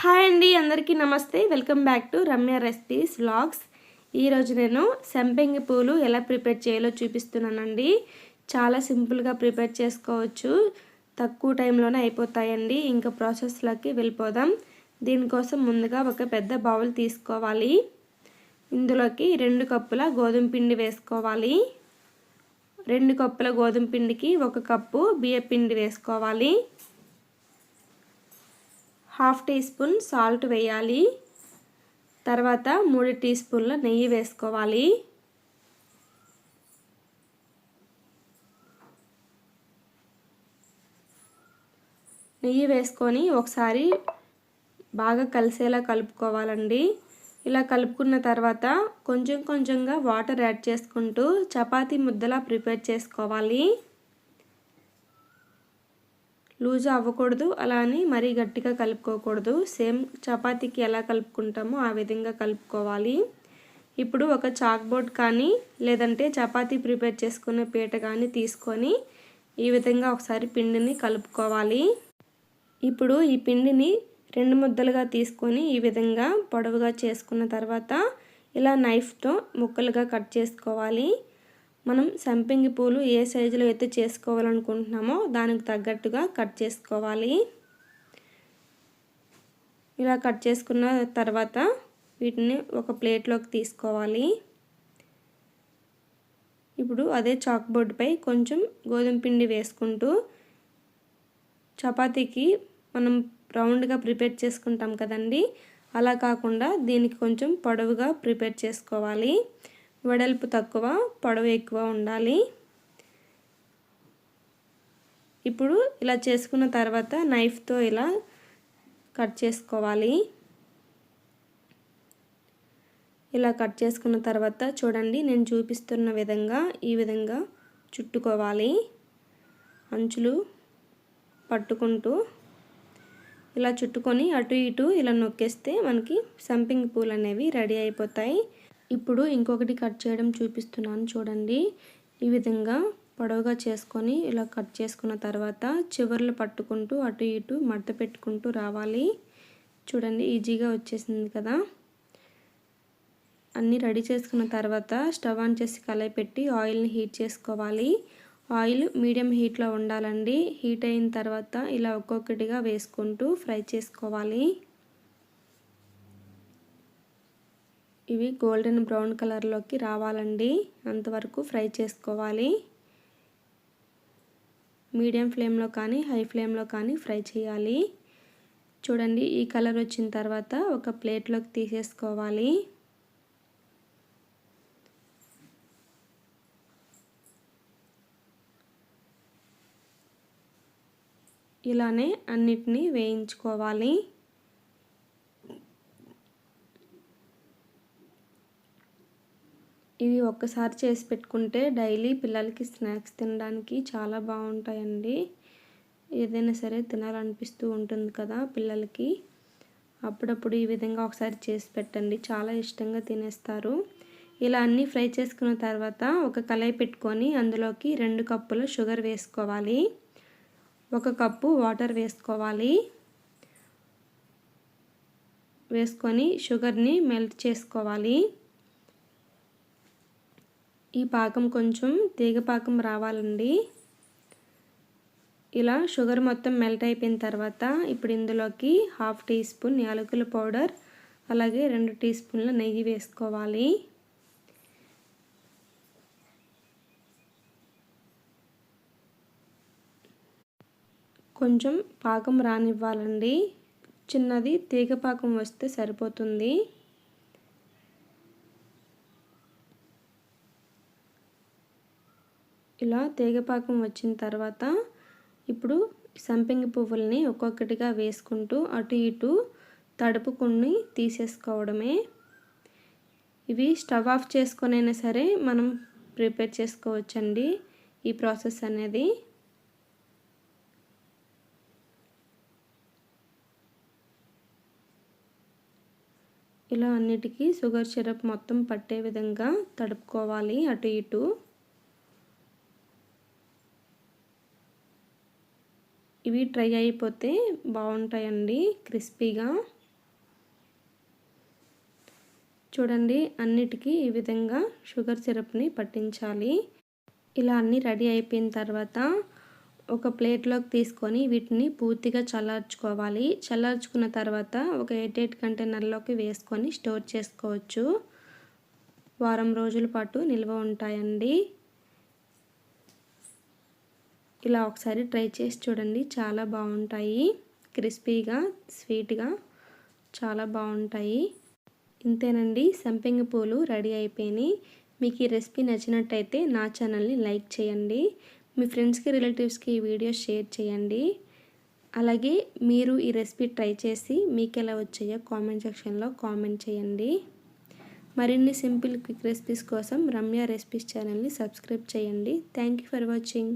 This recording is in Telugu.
హాయ్ అండి అందరికీ నమస్తే. Welcome back to Ramya recipes vlogs. ఈరోజు నేను సంపెంగి పూలు ఎలా ప్రిపేర్ చేయాలో చూపిస్తున్నానండి. చాలా సింపుల్గా ప్రిపేర్ చేసుకోవచ్చు. తక్కువ టైంలోనే అయిపోతాయండి. ఇంకా ప్రాసెస్లోకి వెళ్ళిపోదాం. దీనికోసం ముందుగా ఒక పెద్ద బౌల్ తీసుకోవాలి. ఇందులోకి రెండు కప్పుల గోధుమ పిండి వేసుకోవాలి. రెండు కప్పుల గోధుమ పిండికి ఒక కప్పు బియ్య పిండి వేసుకోవాలి. హాఫ్ టీ స్పూన్ సాల్ట్ వేయాలి. తర్వాత మూడు టీ స్పూన్ల నెయ్యి వేసుకోవాలి. నెయ్యి వేసుకొని ఒకసారి బాగా కలిసేలా కలుపుకోవాలండి. ఇలా కలుపుకున్న తర్వాత కొంచెం కొంచెంగా వాటర్ యాడ్ చేసుకుంటూ చపాతీ ముద్దలా ప్రిపేర్ చేసుకోవాలి. లూజ్ అవ్వకూడదు అలా అని మరీ గట్టిగా కలుపుకోకూడదు. సేమ్ చపాతీకి ఎలా కలుపుకుంటామో ఆ విధంగా కలుపుకోవాలి. ఇప్పుడు ఒక చాక్ బోర్డ్ కానీ లేదంటే చపాతీ ప్రిపేర్ చేసుకునే పీట కానీ తీసుకొని ఈ విధంగా ఒకసారి పిండిని కలుపుకోవాలి. ఇప్పుడు ఈ పిండిని రెండు ముద్దలుగా తీసుకొని ఈ విధంగా పొడవుగా చేసుకున్న తర్వాత ఇలా నైఫ్తో ముక్కలుగా కట్ చేసుకోవాలి. మనం సంపింగి పూలు ఏ సైజులో అయితే చేసుకోవాలనుకుంటున్నామో దానికి తగ్గట్టుగా కట్ చేసుకోవాలి. ఇలా కట్ చేసుకున్న తర్వాత వీటిని ఒక ప్లేట్లోకి తీసుకోవాలి. ఇప్పుడు అదే చాక్ బోర్డుపై కొంచెం గోధుమ పిండి వేసుకుంటూ చపాతీకి మనం రౌండ్గా ప్రిపేర్ చేసుకుంటాం కదండి. అలా కాకుండా దీనికి కొంచెం పొడవుగా ప్రిపేర్ చేసుకోవాలి. వెడల్పు తక్కువ పొడవు ఎక్కువ ఉండాలి. ఇప్పుడు ఇలా చేసుకున్న తర్వాత నైఫ్తో ఇలా కట్ చేసుకోవాలి. ఇలా కట్ చేసుకున్న తర్వాత చూడండి నేను చూపిస్తున్న విధంగా ఈ విధంగా చుట్టుకోవాలి. అంచులు పట్టుకుంటూ ఇలా చుట్టుకొని అటు ఇటు ఇలా నొక్కేస్తే మనకి సంపింగ్ పూలు అనేవి రెడీ అయిపోతాయి. ఇప్పుడు ఇంకొకటి కట్ చేయడం చూపిస్తున్నాను చూడండి. ఈ విధంగా పొడవుగా చేసుకొని ఇలా కట్ చేసుకున్న తర్వాత చివర్లు పట్టుకుంటూ అటు ఇటు మడత పెట్టుకుంటూ రావాలి. చూడండి ఈజీగా వచ్చేసింది కదా. అన్నీ రెడీ చేసుకున్న తర్వాత స్టవ్ ఆన్ చేసి కలయి పెట్టి ఆయిల్ని హీట్ చేసుకోవాలి. ఆయిల్ మీడియం హీట్లో ఉండాలండి. హీట్ అయిన తర్వాత ఇలా ఒక్కొక్కటిగా వేసుకుంటూ ఫ్రై చేసుకోవాలి. ఇవి గోల్డెన్ బ్రౌన్ కలర్లోకి రావాలండి. అంతవరకు ఫ్రై చేసుకోవాలి. మీడియం ఫ్లేమ్లో కానీ హై ఫ్లేమ్లో కానీ ఫ్రై చేయాలి. చూడండి ఈ కలర్ వచ్చిన తర్వాత ఒక ప్లేట్లోకి తీసేసుకోవాలి. ఇలానే అన్నిటినీ వేయించుకోవాలి. ఇవి ఒక్కసారి చేసి పెట్టుకుంటే డైలీ పిల్లలకి స్నాక్స్ తినడానికి చాలా బాగుంటాయండి. ఏదైనా సరే తినాలనిపిస్తూ ఉంటుంది కదా పిల్లలకి. అప్పుడప్పుడు ఈ విధంగా ఒకసారి చేసి పెట్టండి. చాలా ఇష్టంగా తినేస్తారు. ఇలా అన్నీ ఫ్రై చేసుకున్న తర్వాత ఒక కళాయి పెట్టుకొని అందులోకి రెండు కప్పుల షుగర్ వేసుకోవాలి. ఒక కప్పు వాటర్ వేసుకోవాలి. వేసుకొని షుగర్ని మెల్ట్ చేసుకోవాలి. ఈ పాకం కొంచెం తీగ పాకం రావాలండి. ఇలా షుగర్ మొత్తం మెల్ట్ అయిపోయిన తర్వాత ఇప్పుడు ఇందులోకి హాఫ్ టీ స్పూన్ యాలకుల పౌడర్ అలాగే రెండు టీ స్పూన్ల నెయ్యి వేసుకోవాలి. కొంచెం పాకం రానివ్వాలండి. చిన్నది తీగ పాకం వస్తే సరిపోతుంది. ఇలా తీగపాకం వచ్చిన తర్వాత ఇప్పుడు సంపెంగి పువ్వుల్ని ఒక్కొక్కటిగా వేసుకుంటూ అటు ఇటు తడుపుకొని తీసేసుకోవడమే. ఇవి స్టవ్ ఆఫ్ చేసుకొనైనా సరే మనం ప్రిపేర్ చేసుకోవచ్చండి ఈ ప్రాసెస్ అనేది. ఇలా అన్నిటికీ షుగర్ సిరప్ మొత్తం పట్టే విధంగా తడుపుకోవాలి అటు ఇటు. ఇవి ట్రై అయిపోతే బాగుంటాయండి క్రిస్పీగా. చూడండి అన్నిటికీ ఈ విధంగా షుగర్ సిరప్ని పట్టించాలి. ఇలా అన్నీ రెడీ అయిపోయిన తర్వాత ఒక ప్లేట్లోకి తీసుకొని వీటిని పూర్తిగా చల్లార్చుకోవాలి. చల్లార్చుకున్న తర్వాత ఒక ఎయిట్ ఎయిట్ కంటైనర్లోకి వేసుకొని స్టోర్ చేసుకోవచ్చు. వారం రోజుల పాటు నిల్వ ఉంటాయండి. ఇలా ఒకసారి ట్రై చేసి చూడండి. చాలా బాగుంటాయి. క్రిస్పీగా స్వీట్గా చాలా బాగుంటాయి. ఇంతేనండి. సంపెంగ పూలు రెడీ అయిపోయినాయి. మీకు ఈ రెసిపీ నచ్చినట్టయితే నా ఛానల్ని లైక్ చేయండి. మీ ఫ్రెండ్స్కి రిలేటివ్స్కి ఈ వీడియో షేర్ చేయండి. అలాగే మీరు ఈ రెసిపీ ట్రై చేసి మీకు ఎలా వచ్చాయో కామెంట్ సెక్షన్లో కామెంట్ చేయండి. మరిన్ని సింపుల్ క్విక్ రెసిపీస్ కోసం రమ్య రెసిపీస్ ఛానల్ని సబ్స్క్రైబ్ చేయండి. Thank you for watching.